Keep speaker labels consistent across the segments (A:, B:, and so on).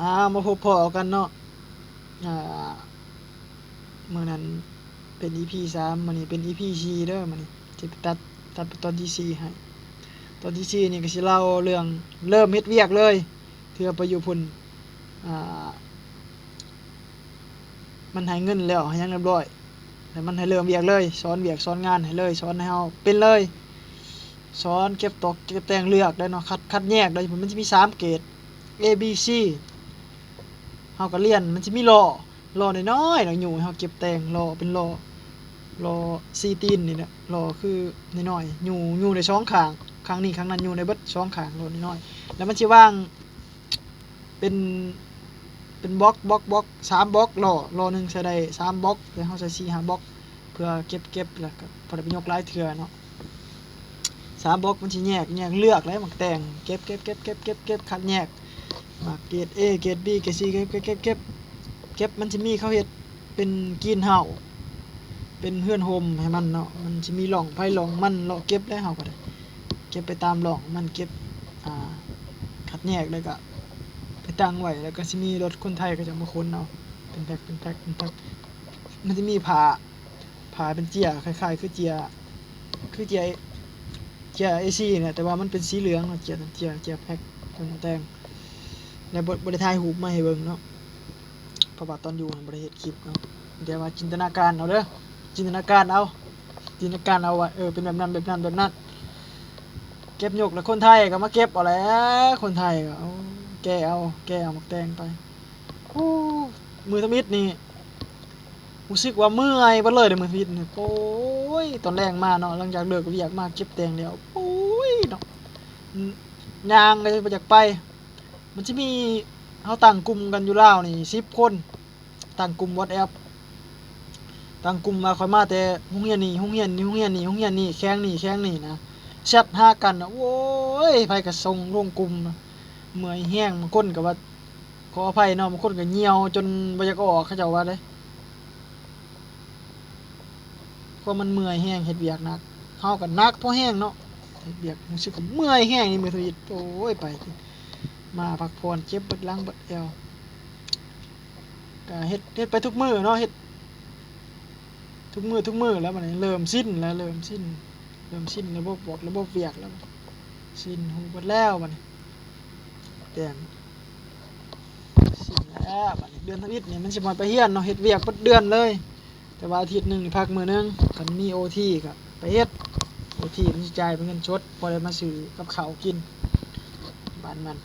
A: อ่ามาพบพอกันเนาะอ่าเมื่อนั้นเป็น EP สามมื้อนี้เป็น EP สี่เด้อมื้อนี้สิไปตัดตัดตอนที่สี่ให้ตอนที่สี่นี่ก็สิเล่าเรื่องเริ่มเฮ็ดเวียกเลยเทื่อไปอยู่พุ่นอ่ามันให้เงินแล้วให้ยังเรียบร้อยแล้วมันให้เริ่มเวียกเลยสอนเวียกสอนงานให้เลยสอนให้เฮาเป็นเลยสอนเก็บตกเก็บแต่งเลือกได้เนาะคัดคัดแยกได้มันจะมีสามเกรด A B C เฮาก็เรียนมันจะมีล้อล้อน้อยๆเนาะอยู่เฮาเก็บแต่งล้อเป็นล้อล้อซีตีนนี่แหละล้อคือน้อยๆอยู่อยู่ในช่องข้างข้างนี้ข้างนั้นอยู่ในเบิดช่องข้างล้อน้อยๆแล้วมันสิว่างเป็นเป็นบล็อกบล็อกบล็อกสามบล็อกล้อล้อหนึงใส่ได้สามบล็อกแล้วเฮาใส่สี่ห้าบล็อกเพื่อเก็บเก็บแล้วก็พอได้ไปยกหลายเทื่อเนาะสามบล็อกมันสิแยกแยกเลือกแล้วมักแต่งเก็บเก็บเก็บเก็บเก็บเก็บคัดแยก มาเกรด A เกรด B เกรด C เก็บเก็บเก็บเก็บเก็บมันสิมีเขาเฮ็ดเป็นกรีนเฮาเป็นเฮือนโฮมให้มันเนาะมันสิมีหล่องไผหล่องมันเลาะเก็บได้เฮาก็ได้เก็บไปตามหล่องมันเก็บอ่าคัดแยกแล้วก็ไปตั้งไว้แล้วก็สิมีรถคนไทยก็จะมาขนเอาเป็นแพ็คเป็นแพ็คเป็นแพ็คมันจะมีผ้าผาเป็นเจียคล้ายๆ คือเจียคือเจียเจียเอซีเนี่ยแต่ว่ามันเป็นสีเหลืองเนาะเจียเจียเจียแพ็คเป็นแตง ในบทบริทายหูมาให้เบิ่งเนาะพระว่าตอนอยู่บริเหตุคลิปเนาะเดี๋ยวว่าจินตนาการเอาเด้อจินตนาการเอาจินตนาการเอาว่าเออเป็นแบบนั้นแบบนั้นแบบนั้นเก็บยกแล้วคนไทยก็มาเก็บเอาแหล้วคนไทยก็เอาแกเอาแกเอามักแตงไปโอ้มือทมิดนี่รู้สึกว่าเมื่อยบ่เลยเด้อมื้อพิษนี่โอ้ยตอนแรกมาเนาะหลังจากเลิกเวียกมาเก็บแตงแล้วโอ้ยเนาะยางเลยบ่อยากไป มันสิมีเฮาตั้งกลุ่มกันอยู่แลาวนี่10คนตั้งกลุ่ม WhatsApp ตั้งกลุ่มมาคอยมาแต่โรงเรียนนี่โรงเรียนนี่โรงเรียนนี่โรงเรียนนี่แข้งนี่แข้งนี่นะแชทห้ากันนะโอ้ยไผก็ส่งลงกลุ่มนะเมื่อยแห้งบางคนก็ว่าขออภัยเนาะบางคนก็เหี่ยว จนบ่อยากออกเขาจ้าว่าเด้เพราะมันเมื่อยแห้งเฮ็ดเวียกหนักเฮาก็หนักเพอแห้งเนาะเฮ็ดเวียกรู้สึกว่าเมื่อยแห้งนี่มือทวิตโอ้ยไป มาพักผ่อนเจ็บเบิดหลังเบิดเอวก็เฮ็ดเฮ็ดไปทุกมื้อเนาะเฮ็ดทุกมือทุกมือแล้วบันเริ่มสิ้นแล้วเริ่มสิ้น เริ่มสิ้นระบบบอกระบบเวียกแล้ว สิ้นหูเบิดแล้วบันแต่งสิ้นแล้วบันเดือนทวิตนี่มันสิมาไปเฮียนเนาะเฮ็ดเวียกเบิดเดือนเลย แต่ว่าอาทิตย์หนึ่งนี่พักมือหนึงคันมีโอทีก็ไปเฮ็ดโอทีมันสิจ่ายเป็นเงินชดพอได้มาซื้อกับข้าวกินบ้านมัน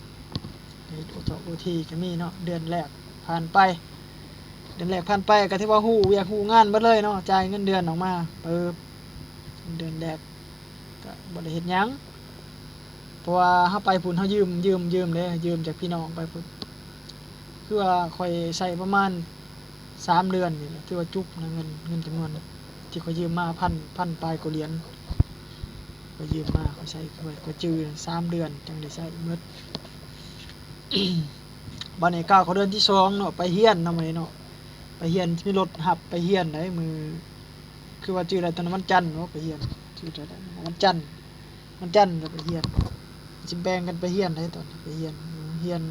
A: เฮ็ดโอทโอทีก็มีเนาะเดือนแรกผ่านไป เดือนแรกผ่านไปก็ที่ว่าฮู้เวียกฮู้งานเบิดเลยเนาะจ่ายเงินเดือนออกมาเปิบเดือนแรกก็บ่ได้เฮ็ดหยังเพราะว่าเฮาไปพุ่นเฮายืมยืมยืมเด้ยืมจากพี่น้องไปพุ่นคือว่าค่อยใช้ประมาณสามเดือนนี่แหละที่ว่าจุบนะเงินเงินจำนวนที่เขายืมมาพันพันปลายกว่าเหรียญเขายืมมาเขาใช้เขาจือสามเดือนจังได้ใช้หมด บันนี้ก้าวเขาเดือนที่สองเนาะไปเฮียนเนาะมื้อนี้เนาะไปเฮียนมีรถหับไปเฮียนได้มือ คือว่าจืออะไรตอนนั้นวันจันทร์เนาะไปเฮียนจืออะไรวันจันทร์วันจันทร์ก็ไปเฮียนจิแบ่งกันไปเฮียนได้ตอนไปเฮียนเฮียน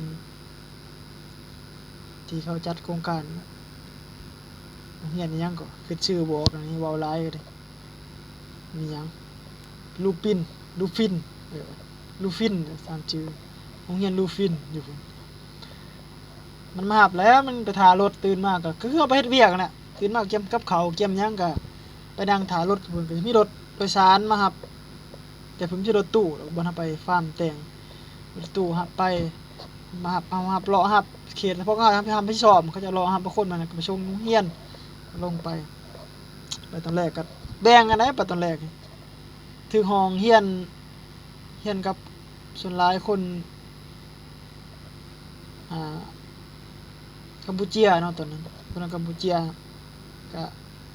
A: ที่เขาจัดโครงการเฮียนยังก็คือชื่อบอกอันนี้ว้าหลายก็ได้มียังลูปินลูฟินเออลูฟินตามชื่อ โรงเรียนลูฟินอยู่พุ่นมันมาหับแล้วมันไปถ่ารถตื่นมากก็คือเอาไปเฮ็ดเวียกน่ะตื่นมาเกี่ยมกับเขาเกี่ยมหยังก็ไปนั่งถ่ารถพุ่นก็มีรถโดยสารมาหับ แต่ผมสิรถตู้ดอกบ่ทับไปฟาร์มแต่งรถตู้หับไปมาหับเอาหับเลาะหับเขตพวกเขาทำไปทำไปสอบเขาจะรอหับไปคนมันก็ไปส่งเรียนลงไปไปตอนแรกก็แบ่งกันได้ไปตอนแรกถือห้องเฮียนเฮียนกับส่วนหลายคน กัมพูเชียเนาะตอนนั้นคนกัมพูเชียก็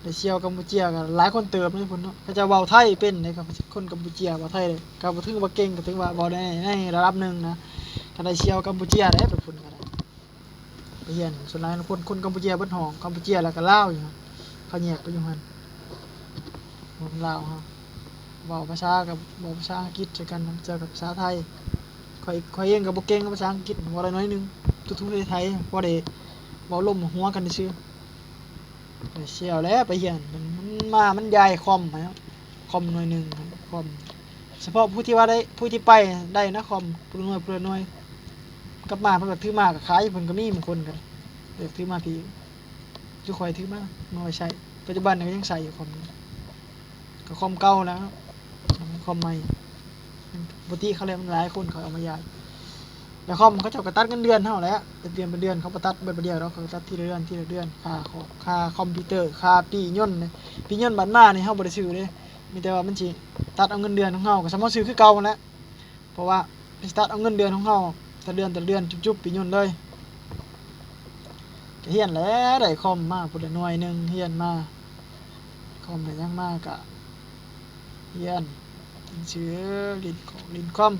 A: ได้เชี่ยวกัมพูเชียก็หลายคนเติบเลยพุ่นเนาะเขาจะเว้าไทยเป็นเลยครับคนกัมพูเชียเว้าไทยเลยก็บ่ถึงว่าเก่งก็ถึงว่าเว้าได้ในระดับหนึงนะก็ได้เชี่ยวกัมพูเชียได้ไปพุ่นก็ได้ไปเฮียนส่วนหลายคนคนกัมพูเชียเบิดห้องกัมพูเชียแล้วก็ลาวอยู่เขาแยกไปอยู่หันผมลาวฮะเว้าภาษากับเว้าภาษาอังกฤษด้วยกันเจอกับภาษาไทย ข่อยข่อยเองกับบ่เก่งกับภาษาอังกฤษว่าอะไรน้อยนึงทุกๆไทยๆบ่ได้เว้าล่มหัวกันซื่อเชียวแล้วไปเฮียนมันมามันใหญ่คอมไหมครับคอมหน่วยหนึงครับคอมเฉพาะผู้ที่ว่าได้ผู้ที่ไปได้นะคอมผู้หน่วยผู้หน่วยกลับมาเพิ่นก็ถือมาก็ขายเพิ่นก็มีบางคนกันเด็กถือมาพี่จุข่อยถือมามาไว้ใช้ปัจจุบันก็ยังใส่อยู่คอมนี้ก็คอมเก่าแล้วคอมใหม่ ปกติเขาเรียมันหลายคนเขาเอามาย้ายแล้วคอมเขาจะกระตัดเงินเดือนเท่าแล้วเป็นเดือนเป็นเดือนเขาประตัดเบิดประเดียวแล้วเขาตัดทีละเดือนทีละเดือนค่าคอค่าคอมพิวเตอร์ค่าปีย่นต์เนี่ยปีย่นต์บัตรมาเนี่ยเฮาบ่ได้ซื้อเลยมีแต่ว่ามันสิตัดเอาเงินเดือนของเฮาก็สามารถซื้อคือเก่านั่นแหละเพราะว่ามันสิตัดเอาเงินเดือนของเฮาแต่เดือนแต่เดือนจุ๊บๆปีย่นต์เลยเฮียนแล้วได้คอมมาพุ่นหน่วยหนึ่งเฮียนมาคอมได้ยังมากะเฮียน ชื่อลินของลินคอม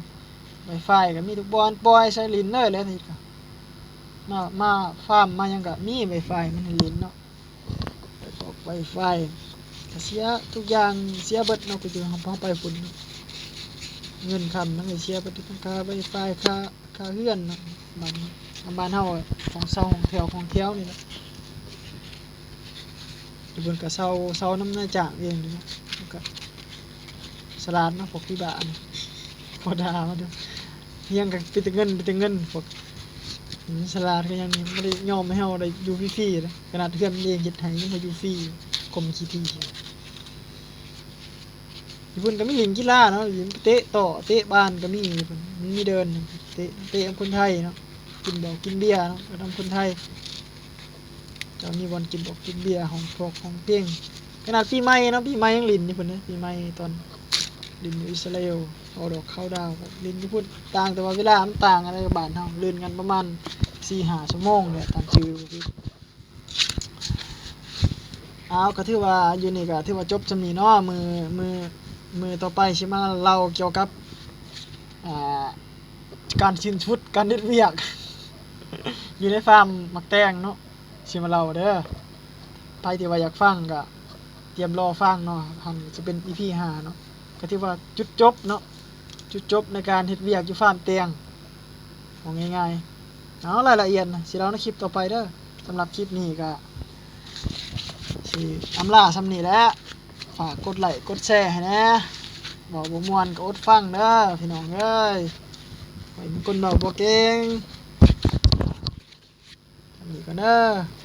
A: ไวไฟก็มีทุกบอนปล่อยใช้ลินเลยแล้วนี่ก็มามาฟาร์มมายังก็มีไวไฟมันให้ลินเนาะไปบอกไวไฟก็เสียทุกอย่างเสียเบิดเนาะก็คือเฮาเฮาไปฝุ่นเงินคำทั้งได้เสียเบิดทั้งค่าไวไฟค่าค่าเฮือนเนาะบ้านบ้านเฮาของเซาของแถวของเที่ยวนี่แหละอยู่บนก็เซาเซาน้ำหน้าจ่างเองนี่นะก็ สลาดนะพวกที่บ้านพอดามาดูยังกับไปแต่เงินไปแต่เงินพวกสลาดก็ยังไม่ได้ยอมให้เฮาได้อยู่ฟรีๆนะขนาดเพื่อนเองเฮ็ดให้ยังมาอยู่ฟรีกรมขี้ที่ญี่ปุ่นก็มีลิงกีฬาเนาะลิงเตะต่อเตะบ้านก็มีญี่ปุ่นมันมีเดินเตะเตะคนไทยเนาะกินบอกกินเบียร์เนาะก็ทำคนไทยจะมีวันกินบอกกินเบียร์ของพวกของเพียงขนาดปีใหม่เนาะปีใหม่ยังลินญี่ปุ่นนะปีใหม่ตอน ลินอิสราเอลเอาดอกเข้าดาวลินญี่ปุ่นต่างแต่ว่าเวลามันต่างอะไรกับบานเฮาลื่นกันประมาณสี่หาชั่วโมงเนี่ยตามชื่อเอาก็ถือว่าอยู่นี่ก็ถือว่าจบจำนี้เนาะมือมือมือต่อไปใช่มเล่าเกี่ยวกับการชินชุดการเด็ดเวียก อยู่ในฟาร์มมักแตงเนาะชิมาเล่าเด้อไปที่ว่าอยากฟังก็เตรียมรอฟังเนาะทันจะเป็น EP ห้าเนาะ ก็ที่ว่าจุดจบเนาะจุดจบในการเฮ็ดเวียกอยู่ฟาร์มเตียงมองง่ายๆเอารายละเอียดนะสิเราในคลิปต่อไปเด้อสำหรับคลิปนี้ก็สิอำลาสำนี้แล้วฝากกดไลค์กดแชร์ให้นะบอกบ่ม่วนก็อดฟังเด้อพี่น้องเอ้ยไว้มีคนบอกบ่เก่งสำนี้ก็เด้อ